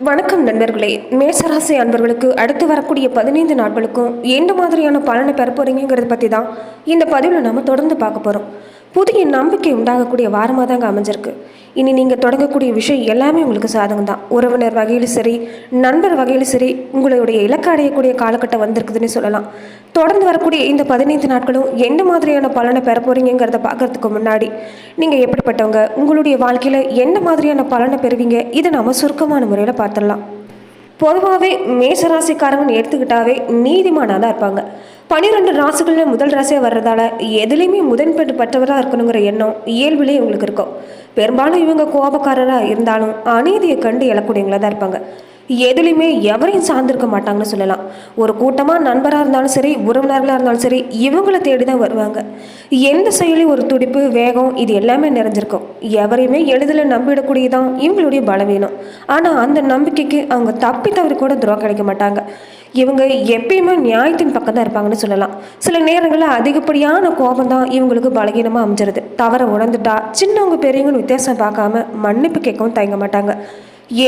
வணக்கம் நண்பர்களே. மேசராசி அன்பர்களுக்கு அடுத்து வரக்கூடிய பதினைந்து நாட்களுக்கும் எந்த மாதிரியான பலனை பெற போறீங்கிறத பற்றி தான் இந்த பதிவில் நம்ம தொடர்ந்து பார்க்க போகிறோம் புதிய நம்பிக்கை உண்டாகக்கூடிய வாரமாக தாங்க அமைஞ்சிருக்கு. இனி நீங்கள் தொடங்கக்கூடிய விஷயம் எல்லாமே உங்களுக்கு சாதகம் தான் உறவினர் வகையிலும் சரி நண்பர் வகையிலும் சரி உங்களுடைய இலக்கு அடையக்கூடிய காலகட்டம் வந்திருக்குதுன்னு சொல்லலாம். தொடர்ந்து வரக்கூடிய இந்த பதினைந்து நாட்களும் எந்த மாதிரியான பலனை பெற போகிறீங்கிறத பார்க்கறதுக்கு முன்னாடி நீங்கள் எப்படிப்பட்டவங்க உங்களுடைய வாழ்க்கையில் எந்த மாதிரியான பலனை பெறுவீங்க இதை நம்ம சுருக்கமான முறையில் பார்த்துடலாம். பொதுவாகவே மேசராசிக்காரங்கன்னு எடுத்துக்கிட்டாவே நீதிமானாக தான் இருப்பாங்க. பன்னிரெண்டு ராசிகளில் முதல் ராசியாக வர்றதால எதுலேயுமே முதன் பெற்று பெற்றவராக இருக்கணுங்கிற எண்ணம் இயல்பிலே இவங்களுக்கு இருக்கும். பெரும்பாலும் இவங்க கோபக்காரராக இருந்தாலும் அநீதியை கண்டு எழக்கூடியவங்களா தான் இருப்பாங்க. எதுலையுமே எவரையும் சார்ந்திருக்க மாட்டாங்கன்னு சொல்லலாம். ஒரு கூட்டமாக நண்பராக இருந்தாலும் சரி உறவினர்களாக இருந்தாலும் சரி இவங்களை தேடி தான் வருவாங்க. எந்த செயலையும் ஒரு துடிப்பு வேகம் இது எல்லாமே நிறைஞ்சிருக்கும். எவரையுமே எளிதில் நம்பிடக்கூடியதான் இவங்களுடைய பலவீனம். ஆனால் அந்த நம்பிக்கைக்கு அவங்க தப்பி தவறி கூட துரோகம் கிடைக்க மாட்டாங்க. இவங்க எப்பயுமே நியாயத்தின் பக்கம் தான் இருப்பாங்கன்னு சொல்லலாம். சில நேரங்களில் அதிகப்படியான கோபம் தான் இவங்களுக்கு பலகீனமாக அமைஞ்சிருது. தவற உணர்ந்துட்டா சின்னவங்க பெரியவங்கன்னு வித்தியாசம் பார்க்காம மன்னிப்பு கேட்கவும் தயங்க மாட்டாங்க.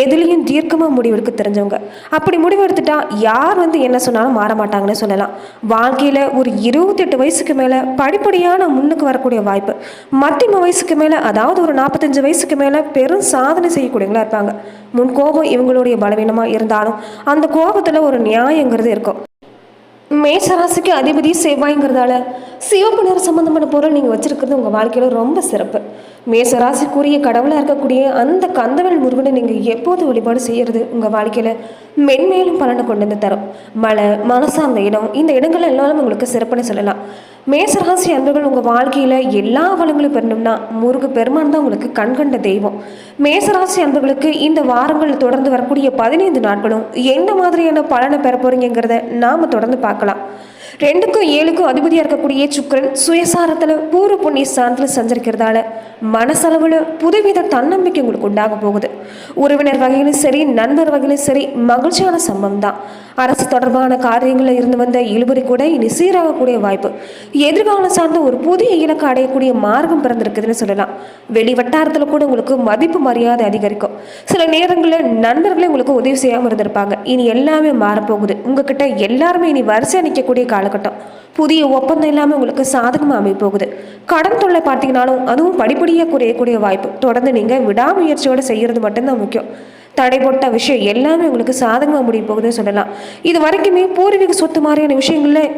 எதுலேயும் தீர்க்கமாக முடிவெடுக்க தெரிஞ்சவங்க. அப்படி முடிவெடுத்துட்டா யார் வந்து என்ன சொன்னாலும் மாற மாட்டாங்கன்னு சொல்லலாம். வாழ்க்கையில் ஒரு இருபத்தெட்டு வயசுக்கு மேலே படிப்படியான முன்னுக்கு வரக்கூடிய வாய்ப்பு. மத்தியம வயசுக்கு மேலே அதாவது ஒரு நாற்பத்தஞ்சு வயசுக்கு மேலே பெரும் சாதனை செய்யக்கூடியவங்களா இருப்பாங்க. முன் கோபம் இவங்களுடைய பலவீனமாக இருந்தாலும் அந்த கோபத்தில் ஒரு நியாயங்கிறது இருக்கும். மேசராசிக்கு அதிபதி செவ்வாய்ங்கிறதால சிவப்பு நிற சம்மந்தமான பொருள் நீங்கள் வச்சுருக்கிறது உங்கள் வாழ்க்கையில் ரொம்ப சிறப்பு. மேசராசிக்குரிய கடவுளாக இருக்கக்கூடிய அந்த கந்தவல் முருகனை நீங்கள் எப்போது வழிபாடு செய்கிறது உங்கள் வாழ்க்கையில்? மென்மேலும் பலனை கொண்டு வந்து தரும். மலை மனசார்ந்த இடம் இந்த இடங்கள் எல்லாரும் உங்களுக்கு சிறப்புன்னு சொல்லலாம். மேசராசி அன்பர்கள் உங்கள் வாழ்க்கையில் எல்லா வளங்களும் பெறணும்னா முருக பெருமான் தான் உங்களுக்கு கண்கண்ட தெய்வம். மேசராசி அன்பர்களுக்கு இந்த வாரங்கள் தொடர்ந்து வரக்கூடிய பதினைந்து நாட்களும் எந்த மாதிரியான பலனை பெற போகிறீங்கிறத நாம் தொடர்ந்து பார்க்கலாம். ரெண்டுக்கும் ஏழுக்கும் அதிபதியாக இருக்கக்கூடிய சுக்கரன் சுயசாரத்தில் பூர்வ புண்ணிய ஸ்தானத்தில் சஞ்சரிக்கிறதால மனசளவில் புதுவித தன்னம்பிக்கை உங்களுக்கு உண்டாக போகுது. உறவினர் வகையிலும் சரி நண்பர் வகையிலும் சரி மகிழ்ச்சியான சம்பவம் தான் அரசு தொடர்பான காரியங்களில் இருந்து வந்த இழுபறி கூட இனி சீராகக்கூடிய வாய்ப்பு. எதிர்காலம் சார்ந்த ஒரு புதிய இலக்கு அடையக்கூடிய மார்க்கம் பிறந்திருக்குதுன்னு சொல்லலாம். வெளி வட்டாரத்தில் கூட உங்களுக்கு மதிப்பு மரியாதை அதிகரிக்கும். சில நேரங்களில் நண்பர்களே உங்களுக்கு உதவி செய்யாமல் இருந்திருப்பாங்க. இனி எல்லாமே மாறப்போகுது. உங்ககிட்ட எல்லாருமே இனி வரிசை நிற்கக்கூடிய காலம் காலகட்டம். புதிய ஒப்பந்தம் இல்லாமல் உங்களுக்கு சாதகமாக அமைய போகுது கடன் தொல்லை பார்த்தீங்கனாலும் அதுவும் படிப்படியாக குறையக்கூடிய வாய்ப்பு. தொடர்ந்து நீங்கள் விடாமுயற்சியோடு செய்கிறது மட்டும்தான் முக்கியம். தடைப்பட்ட விஷயம் எல்லாமே உங்களுக்கு சாதகமாக முடிய போகுதுன்னு சொல்லலாம். இது வரைக்குமே பூர்வீக சொத்து மாதிரியான விஷயங்களில்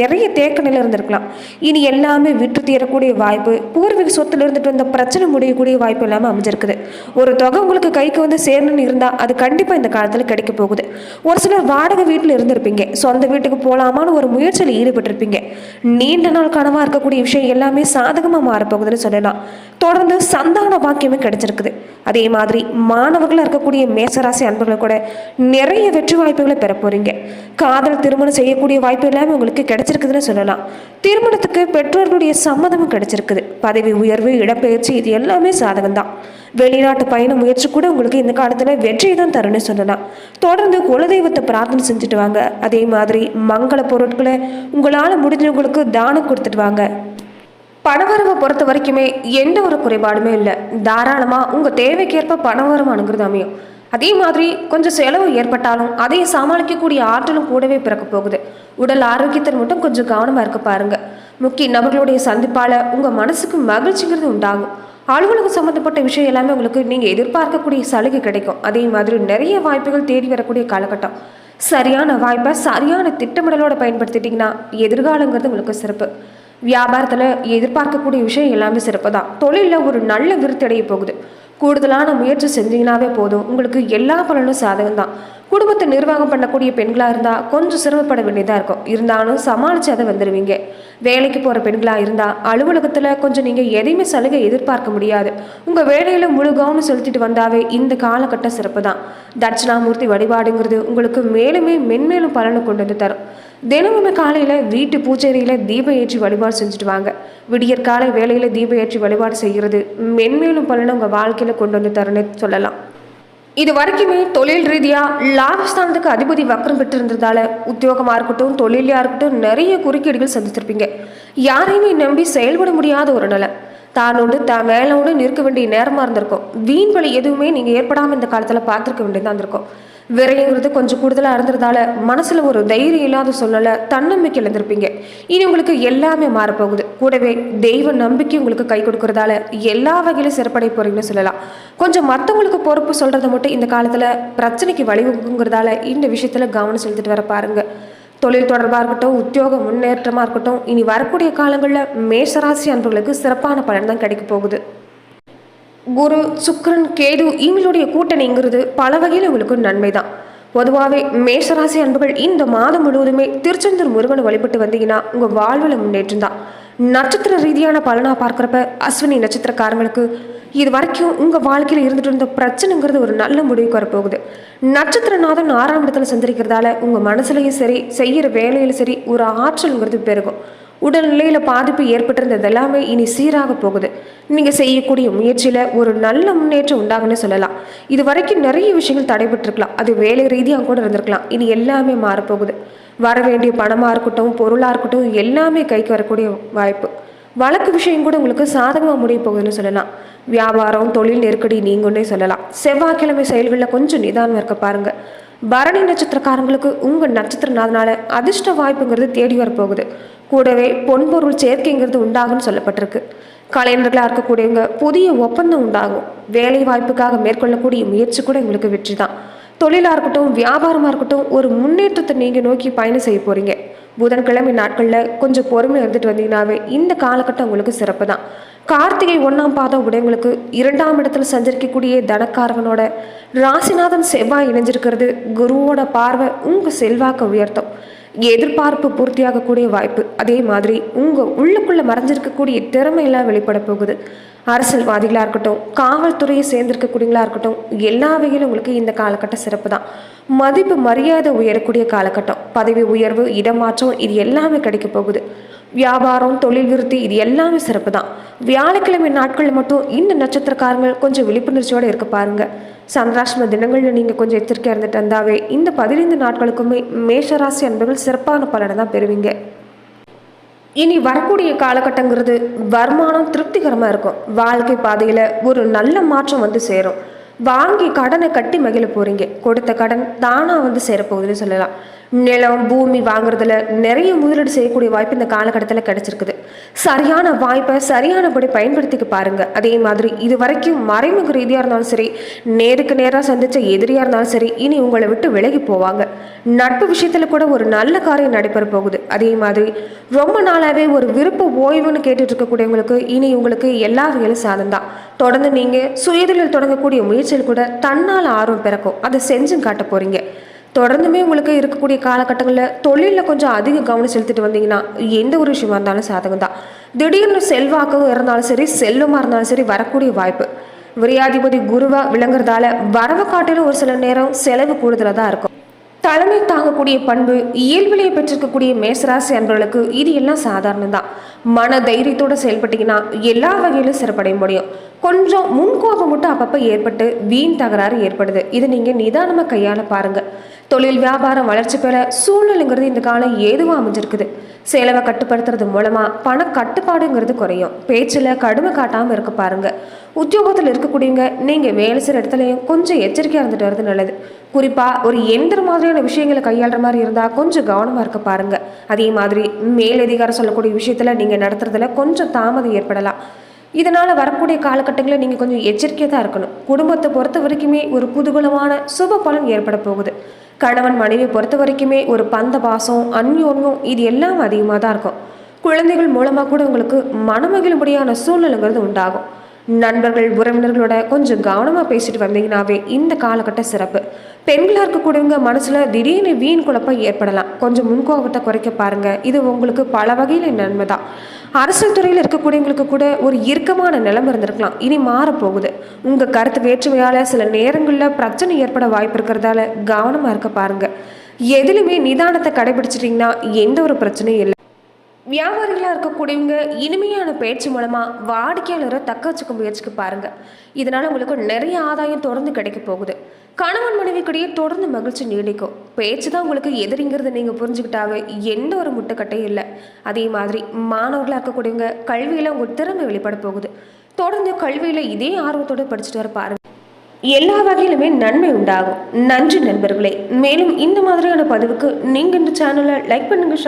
நிறைய தேக்க நிலை இருந்திருக்கலாம். இனி எல்லாமே விட்டு தீரக்கூடிய வாய்ப்பு பூர்வீக சொத்துல இருந்துட்டு வந்த பிரச்சனை முடியக்கூடிய வாய்ப்பு எல்லாமே அமைஞ்சிருக்குது. ஒரு தொகை உங்களுக்கு கைக்கு வந்து சேரணும்னு இருந்தால் அது கண்டிப்பாக இந்த காலத்தில் கிடைக்க போகுது. ஒரு சிலர் வாடகை வீட்டில் இருந்திருப்பீங்க. சொந்த வீட்டுக்கு போகலாமான்னு ஒரு முயற்சியில் ஈடுபட்டிருப்பீங்க. நீண்ட நாள் கனவாக இருக்கக்கூடிய விஷயம் எல்லாமே சாதகமாக மாறப்போகுதுன்னு சொல்லலாம். தொடர்ந்து சந்தான வாக்கியமே கிடைச்சிருக்குது. அதே மாதிரி மாணவர்களாக இருக்கக்கூடிய மேசராசி அன்பர்கள் கூட நிறைய வெற்றி வாய்ப்புகளை பெற போறீங்க. காதல் திருமணம் செய்யக்கூடிய வாய்ப்பு எல்லாமே உங்களுக்கு கிடைச்சிருக்குதுன்னு சொல்லலாம். திருமணத்துக்கு பெற்றோர்களுடைய சம்மதமும் கிடைச்சிருக்குது. பதவி உயர்வு இடப்பெயர்ச்சி இது எல்லாமே சாதகம் தான். வெளிநாட்டு பயண முயற்சி கூட உங்களுக்கு இந்த காலத்தில் வெற்றியை தான் தரும்னு சொல்லலாம். தொடர்ந்து குலதெய்வத்தை பிரார்த்தனை செஞ்சுட்டு வாங்க. அதே மாதிரி மங்கள பொருட்களை உங்களால் முடிஞ்சவங்களுக்கு தானம் கொடுத்துட்டு வாங்க. பணவரவை பொறுத்த வரைக்குமே எந்த ஒரு குறைபாடுமே இல்லை. தாராளமாக உங்கள் தேவைக்கேற்ப பண வருமானங்கிறது அமையும். அதே மாதிரி கொஞ்சம் செலவு ஏற்பட்டாலும் அதையும் சமாளிக்கக்கூடிய ஆற்றலும் கூடவே பிறக்க போகுது. உடல் ஆரோக்கியத்தில் மட்டும் கொஞ்சம் கவனமாக இருக்க பாருங்க. முக்கிய நபர்களுடைய சந்திப்பால் உங்கள் மனசுக்கு மகிழ்ச்சிங்கிறது உண்டாகும். அலுவலகம் சம்மந்தப்பட்ட விஷயம் எல்லாமே உங்களுக்கு நீங்கள் எதிர்பார்க்கக்கூடிய சலுகை கிடைக்கும். அதே மாதிரி நிறைய வாய்ப்புகள் தேடி வரக்கூடிய காலகட்டம். சரியான வாய்ப்பை சரியான திட்டமிடலோட பயன்படுத்திட்டிங்கன்னா எதிர்காலங்கிறது உங்களுக்கு சிறப்பு. வியாபாரத்தில் எதிர்பார்க்கக்கூடிய விஷயம் எல்லாமே சிறப்பு தான் தொழிலில் ஒரு நல்ல விருத்தடைய போகுது. கூடுதலான முயற்சி செஞ்சீங்கன்னாவே போதும். உங்களுக்கு எல்லா பலனும் சாதகம் தான் குடும்பத்தை நிர்வாகம் பண்ணக்கூடிய பெண்களாக இருந்தால் கொஞ்சம் சிரமப்பட வேண்டியதாக இருக்கும். இருந்தாலும் சமாளித்து அதை வந்துடுவீங்க வேலைக்கு போகிற பெண்களாக இருந்தால் அலுவலகத்தில் கொஞ்சம் நீங்கள் எதையுமே சலுகை எதிர்பார்க்க முடியாது. உங்கள் வேலையில் முழு கவனம் செலுத்திட்டு வந்தாவே இந்த காலகட்டம் சிறப்பு தான். தட்சிணாமூர்த்தி வழிபாடுங்கிறது உங்களுக்கு மேலுமே மென்மேலும் பலனை கொண்டு வந்து தரும். தினமுமே காலையில் வீட்டு பூச்சேரியில் தீபம் ஏற்றி வழிபாடு செஞ்சுட்டு வாங்க. விடியற் காலை வேலையில் தீபம் ஏற்றி வழிபாடு செய்கிறது மென்மேலும் பலனை உங்கள் வாழ்க்கையில் கொண்டு வந்து தருன்னு சொல்லலாம். இது வரைக்குமே தொழில் ரீதியாக லாபஸ்தானத்துக்கு அதிபதி வக்கரம் பெற்று இருந்ததால உத்தியோகமாக இருக்கட்டும் தொழிலையாக இருக்கட்டும் நிறைய குறுக்கீடுகள் சந்திச்சிருப்பீங்க யாரையுமே நம்பி செயல்பட முடியாத ஒரு நிலை. தானோடு தான் வேலையோடு நிற்க வேண்டிய நேரமாக இருந்திருக்கும். வீண் வழி எதுவுமே நீங்கள் ஏற்படாமல் இந்த காலத்தில் பார்த்துருக்க வேண்டியதாக இருந்திருக்கும். விரைங்கிறது கொஞ்சம் கூடுதலாக இருந்ததால மனசில் ஒரு தைரியம் இல்லாத சூழ்நிலை தன்னம்பிக்கை இழந்திருப்பீங்க. இனி உங்களுக்கு எல்லாமே மாறப்போகுது. கூடவே தெய்வ நம்பிக்கை உங்களுக்கு கை கொடுக்கறதால எல்லா வகையிலும் சிறப்படை போறீங்கன்னு சொல்லலாம். கொஞ்சம் மற்றவங்களுக்கு பொறுப்பு சொல்கிறத மட்டும் இந்த காலத்தில் பிரச்சனைக்கு வழிவகுங்கிறதால இந்த விஷயத்தில் கவனம் செலுத்திட்டு வர பாருங்க. தொழில் தொடர்பாக இருக்கட்டும் உத்தியோக முன்னேற்றமாக இருக்கட்டும் இனி வரக்கூடிய காலங்களில் மேஷராசி அன்பர்களுக்கு சிறப்பான பலன் தான் கிடைக்க போகுது. குரு சுக்ரன் கேது இவங்களுடைய கூட்டணிங்கிறது பல வகையில் உங்களுக்கு நன்மை தான் பொதுவாகவே மேஷராசி அன்புகள் இந்த மாதம் முழுவதுமே திருச்செந்தூர் முருகனை வழிபட்டு வந்தீங்கன்னா உங்கள் வாழ்வில் முன்னேற்றம் தான். நட்சத்திர ரீதியான பலனாக பார்க்குறப்ப அஸ்வினி நட்சத்திரக்காரங்களுக்கு இது வரைக்கும் உங்கள் வாழ்க்கையில் இருந்துட்டு இருந்த பிரச்சனைங்கிறது ஒரு நல்ல முடிவுக்கு வரப்போகுது. நட்சத்திரநாதன் ஆறாம் இடத்துல சந்திரிக்கிறதால உங்கள் மனசுலையும் சரி செய்கிற வேலையிலும் சரி ஒரு ஆற்றல்ங்கிறது பெருகும். உடல்நிலையில் பாதிப்பு ஏற்பட்டிருந்தது எல்லாமே இனி சீராக போகுது. நீங்கள் செய்யக்கூடிய முயற்சியில் ஒரு நல்ல முன்னேற்றம் உண்டாகுன்னு சொல்லலாம். இது வரைக்கும் நிறைய விஷயங்கள் தடைபட்டிருக்கலாம். அது வேலை ரீதியாக கூட இருந்திருக்கலாம். இனி எல்லாமே மாறப்போகுது. வர வேண்டிய பணமாக இருக்கட்டும் பொருளாக இருக்கட்டும் எல்லாமே கைக்கு வரக்கூடிய வாய்ப்பு. வழக்கு விஷயம் கூட உங்களுக்கு சாதகமாக முடிய போகுதுன்னு சொல்லலாம். வியாபாரம் தொழில் நெருக்கடி நீங்கன்னே சொல்லலாம். செவ்வாய்க்கிழமை செயல்களில் கொஞ்சம் நிதானம் இருக்க பாருங்கள் பரணி நட்சத்திரக்காரங்களுக்கு உங்கள் நட்சத்திரனாதனால அதிர்ஷ்ட வாய்ப்புங்கிறது தேடி வரப்போகுது. கூடவே பொன்பொருள் சேர்க்கைங்கிறது உண்டாகும்னு சொல்லப்பட்டிருக்கு. கலைஞர்களாக இருக்கக்கூடியவங்க புதிய ஒப்பந்தம் உண்டாகும். வேலை வாய்ப்புக்காக மேற்கொள்ளக்கூடிய முயற்சி கூட எங்களுக்கு வெற்றி தான் தொழிலாக இருக்கட்டும் வியாபாரமாக இருக்கட்டும் ஒரு முன்னேற்றத்தை நீங்கள் நோக்கி பயணம் செய்ய போகிறீங்க புதன்கிழமை நாட்களில் கொஞ்சம் பொறுமை இருந்துட்டு வந்தீங்கன்னாவே இந்த காலகட்டம் உங்களுக்கு சிறப்பு தான் கார்த்திகை ஒன்றாம் பாதம் உடையவங்களுக்கு இரண்டாம் இடத்துல சஞ்சரிக்கக்கூடிய தனக்காரகனோட ராசிநாதன் செவ்வாய் இணைஞ்சிருக்கிறது. குருவோட பார்வை உங்கள் செல்வாக்கை உயர்த்தும். எதிர்பார்ப்பு பூர்த்தியாகக்கூடிய வாய்ப்பு. அதே மாதிரி உங்கள் உள்ளுக்குள்ளே மறைஞ்சிருக்கக்கூடிய திறமையெல்லாம் வெளிப்பட போகுது. அரசியல்வாதிகளாக இருக்கட்டும் காவல்துறையை சேர்ந்திருக்கக்கூடியங்களா இருக்கட்டும் எல்லா வகையிலும் உங்களுக்கு இந்த காலகட்டம் சிறப்பு தான் மதிப்பு மரியாதை உயரக்கூடிய காலகட்டம். பதவி உயர்வு இடமாற்றம் இது எல்லாமே கிடைக்க போகுது. வியாபாரம் தொழில் விருத்தி இது எல்லாமே சிறப்பு தான் வியாழக்கிழமை நாட்களில் மட்டும் இந்த நட்சத்திரக்காரங்கள் கொஞ்சம் விழிப்புணர்ச்சியோடு இருக்க பாருங்கள் சந்திராஷ்ம தினங்களில் நீங்கள் கொஞ்சம் எச்சரிக்கையாக இருந்துட்டு வந்தாவே இந்த பதினைந்து நாட்களுக்குமே மேஷராசி அன்பர்கள் சிறப்பான பலனை தான் பெறுவீங்க. இனி வரக்கூடிய காலகட்டங்கிறது வருமானம் திருப்திகரமாக இருக்கும். வாழ்க்கை பாதையில் ஒரு நல்ல மாற்றம் வந்து சேரும். வாங்கி கடனை கட்டி மகிழ போகிறீங்க கொடுத்த கடன் தானாக வந்து சேரப்போகுதுன்னு சொல்லலாம். நிலம் பூமி வாங்குறதுல நிறைய முதலீடு செய்யக்கூடிய வாய்ப்பு இந்த காலகட்டத்தில் கிடைச்சிருக்குது. சரியான வாய்ப்பை சரியானபடி பயன்படுத்திக்க பாருங்க. அதே மாதிரி இது வரைக்கும் மறைமுக ரீதியாக இருந்தாலும் சரி நேருக்கு நேராக சந்திச்ச எதிரியாக இருந்தாலும் சரி இனி உங்களை விட்டு விலகி போவாங்க. நட்பு விஷயத்தில் கூட ஒரு நல்ல காரியம் நடைபெற போகுது. அதே மாதிரி ரொம்ப நாளாகவே ஒரு விருப்ப ஓய்வுன்னு கேட்டுட்டு இருக்கக்கூடியவங்களுக்கு இனி உங்களுக்கு எல்லா வகையிலும் சாதம் தான். தொடர்ந்து நீங்கள் சுயதொழில் தொடங்கக்கூடிய முயற்சியில் கூட தன்னால் ஆர்வம் பிறக்கும். அதை செஞ்சும் காட்ட போகிறீங்க தொடர்ந்துமே உங்களுக்கு இருக்கக்கூடிய காலகட்டங்களில் தொழிலில் கொஞ்சம் அதிக கவனம் செலுத்திட்டு வந்தீங்கன்னா எந்த ஒரு விஷயமா இருந்தாலும் சாதகம் தான் திடீர்னு செல்வாக்கம் இருந்தாலும் சரி செல்வமாக இருந்தாலும் சரி வரக்கூடிய வாய்ப்பு. விரையாதிபதி குருவாக விளங்குறதால வரவு காட்டிலும் ஒரு சில நேரம் செலவு கூடுதலாக தான் இருக்கும். தலைமை தாங்கக்கூடிய பண்பு இயல்பிலேயே பெற்றிருக்கக்கூடிய மேசராசி அன்பர்களுக்கு இது எல்லாம் சாதாரணம் தான் மன தைரியத்தோடு செயல்பட்டீங்கன்னா எல்லா வகையிலும் சிறப்படைய முடியும். கொஞ்சம் முன்கோபம் மட்டும் அப்பப்போ ஏற்பட்டு வீண் தகராறு ஏற்படுது. இதை நீங்கள் நிதானமாக கையாள பாருங்கள் தொழில் வியாபாரம் வளர்ச்சி பெற சூழ்நிலைங்கிறது இந்த காலம் ஏதுவாக அமைஞ்சிருக்குது. செலவை கட்டுப்படுத்துறது மூலமாக பண கட்டுப்பாடுங்கிறது குறையும். பேச்சில் கடுமை காட்டாமல் இருக்க பாருங்க. உத்தியோகத்தில் இருக்கக்கூடியவங்க நீங்கள் வேலை செய்கிற இடத்துலையும் கொஞ்சம் எச்சரிக்கையாக இருந்துட்டு வரது நல்லது. குறிப்பாக ஒரு எந்த மாதிரியான விஷயங்களை கையாளுற மாதிரி இருந்தால் கொஞ்சம் கவனமாக இருக்க பாருங்க. அதே மாதிரி மேலதிகாரம் சொல்லக்கூடிய விஷயத்தில் நீங்கள் நடத்துறதுல கொஞ்சம் தாமதம் ஏற்படலாம். இதனால் வரக்கூடிய காலகட்டங்களில் நீங்கள் கொஞ்சம் எச்சரிக்கையாக தான் இருக்கணும். குடும்பத்தை பொறுத்த வரைக்குமே ஒரு குதூகலமான சுப பலன் ஏற்பட போகுது. கணவன் மனைவி பொறுத்த வரைக்குமே ஒரு பந்த பாசம் அந்யோன்யம் இது எல்லாம் அதிகமாக தான் இருக்கும். குழந்தைகள் மூலமாக கூட உங்களுக்கு மனமகிழும்படியான சூழ்நிலைங்கிறது உண்டாகும். நண்பர்கள் உறவினர்களோட கொஞ்சம் கவனமாக பேசிட்டு வந்தீங்கன்னாவே இந்த காலகட்ட சிறப்பு. பெண்களாக இருக்கக்கூடியவங்க மனசில் திடீர்னு வீண் குழப்பம் ஏற்படலாம். கொஞ்சம் முன்கோபத்தை குறைக்க பாருங்கள் இது உங்களுக்கு பல வகையில் நன்மை தான் அரசியல் துறையில் இருக்கக்கூடியவங்களுக்கு கூட ஒரு இறுக்கமான நிலைமை இருந்திருக்கலாம். இனி மாறப்போகுது. உங்கள் கருத்து வேற்றுமையால் சில நேரங்களில் பிரச்சனை ஏற்பட வாய்ப்பு இருக்கிறதால கவனமாக இருக்க பாருங்கள் எதுலையுமே நிதானத்தை கடைபிடிச்சிட்டிங்கன்னா எந்த ஒரு பிரச்சனையும் இல்லை. வியாபாரிகளாக இருக்கக்கூடியவங்க இனிமையான பேச்சு மூலமாக வாடிக்கையாளரை தக்க வச்சுக்க முயற்சிக்கு பாருங்கள் இதனால் உங்களுக்கு நிறைய ஆதாயம் தொடர்ந்து கிடைக்க போகுது. கணவன் மனைவிக்கிடையே தொடர்ந்து மகிழ்ச்சி நீடிக்கும். பேச்சு தான் உங்களுக்கு எதிரிங்கிறத நீங்கள் புரிஞ்சுக்கிட்டாவே எந்த ஒரு முட்டுக்கட்டையும் இல்லை. அதே மாதிரி மாணவர்களாக இருக்கக்கூடியவங்க கல்வியில் உங்கள் திறமை வெளிப்பட போகுது. தொடர்ந்து கல்வியில் இதே ஆர்வத்தோடு படிச்சுட்டு வர பாருங்கள் எல்லா வகையிலுமே நன்மை உண்டாகும். நன்றி நண்பர்களே. மேலும் இந்த மாதிரியான பதிவுக்கு நீங்கள் இந்த சேனலை லைக் பண்ணுங்க